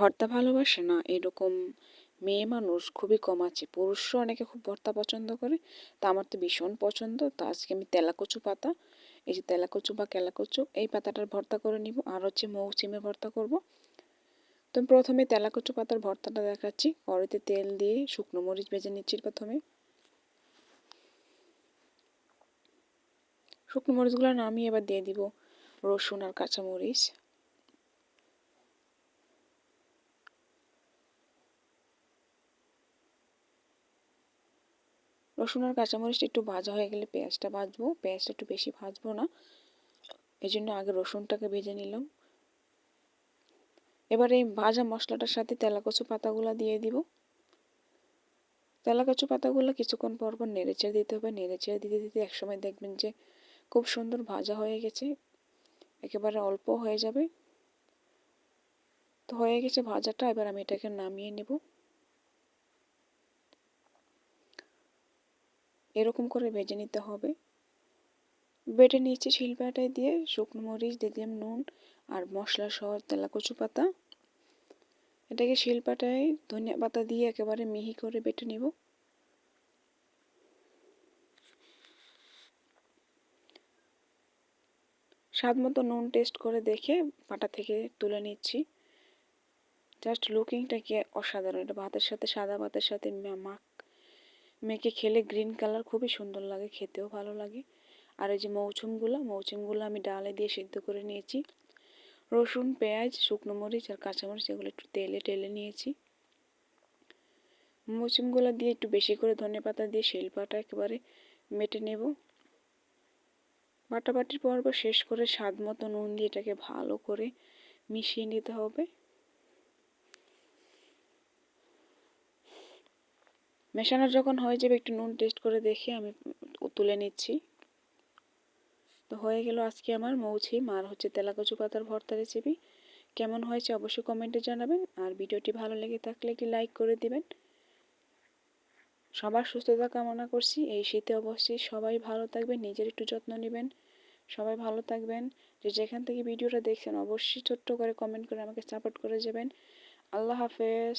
ভর্তা ভালোবাসে না, এরকম মেয়ে মানুষ খুবই কম আছে। পুরুষরা অনেকে খুব ভর্তা পছন্দ করে, তা আমার তো ভীষণ পছন্দ। তো আজকে আমি তেলাকচু পাতা, এই যে তেলাকচু বা কেলাকচু, এই পাতাটার ভর্তা করে নিব। আর হচ্ছে মৌসিমের ভর্তা করব। তো প্রথমে তেলাকচু পাতার ভর্তাটা দেখাচ্ছি। কড়াইতে তেল দিয়ে শুকনো মরিচ ভেজে নিচ্ছি প্রথমে। শুকনো মরিচগুলো নামিয়ে এবার দিয়ে দিব রসুন আর কাঁচামরিচ। রসুন আর কাঁচামরিচটা একটু ভাজা হয়ে গেলে পেঁয়াজটা ভাজবো। পেঁয়াজটা একটু বেশি ভাজবো না। এই জন্য আগে রসুনটাকে ভেজে নিলাম। এবার এই ভাজা মশলাটার সাথে তেলাকচু পাতাগুলো দিয়ে দিব। তেলাকচু পাতাগুলো কিছুক্ষণ পর পর নেড়েচেড়ে দিতে হবে। নেড়েচেড়ে দিতে দিতে একসময় দেখবেন যে খুব সুন্দর ভাজা হয়ে গেছে। একেবারে অল্প হয়ে যাবে। তো হয়ে গেছে ভাজাটা। এবার আমি এটাকে নামিয়ে নেব। এরকম করে ভেজে নিতে হবে। বেটে নিয়েছি শিলপাটায় দিয়ে শুকনো মরিচ দিয়ে দিলাম নুন আর মশলা সহ তেলা কচু পাতা। এটাকে শিলপাটায় ধনিয়া পাতা দিয়ে একেবারে মিহি করে বেটে নেব। স্বাদ মতো নুন টেস্ট করে দেখে পাটা থেকে তুলে নিচ্ছি। জাস্ট লুকিংটাকে অসাধারণ, এটা ভাতের সাথে, সাদা ভাতের সাথে মাখ মেখে খেলে গ্রিন কালার খুবই সুন্দর লাগে, খেতেও ভালো লাগে। আর এই যে মৌচুমগুলো মৌচুমগুলো আমি ডালে দিয়ে সিদ্ধ করে নিয়েছি। রসুন, পেঁয়াজ, শুকনো মরিচ আর কাঁচামরিচ এগুলো একটু তেলে টেলে নিয়েছি। মৌচুমগুলো দিয়ে একটু বেশি করে ধনে পাতা দিয়ে শিলপাটা একেবারে মেটে নেব। বাটাবাটির পর্ব শেষ করে স্বাদ মতো নুন দিয়ে এটাকে ভালো করে মিশিয়ে নিতে হবে। মেশানো যখন হয়ে যাবে, একটু নুন টেস্ট করে দেখে আমি তুলে নিচ্ছি। তো হয়ে গেল আজকে আমার মৌছি। মার হচ্ছে তেলাকচু পাতার ভর্তা রেসিপি কেমন হয়েছে অবশ্যই কমেন্টে জানাবেন। আর ভিডিওটি ভালো লেগে থাকলে একটি লাইক করে দিবেন। সবার সুস্থতা কামনা করছি। এই শীতে অবশ্যই সবাই ভালো থাকবেন, নিজের একটু যত্ন নেবেন। সবাই ভালো থাকবেন। যে যেখান থেকে ভিডিওটা দেখছেন, অবশ্যই ছোট্ট করে কমেন্ট করে আমাকে সাপোর্ট করে যাবেন। আল্লাহ হাফেজ।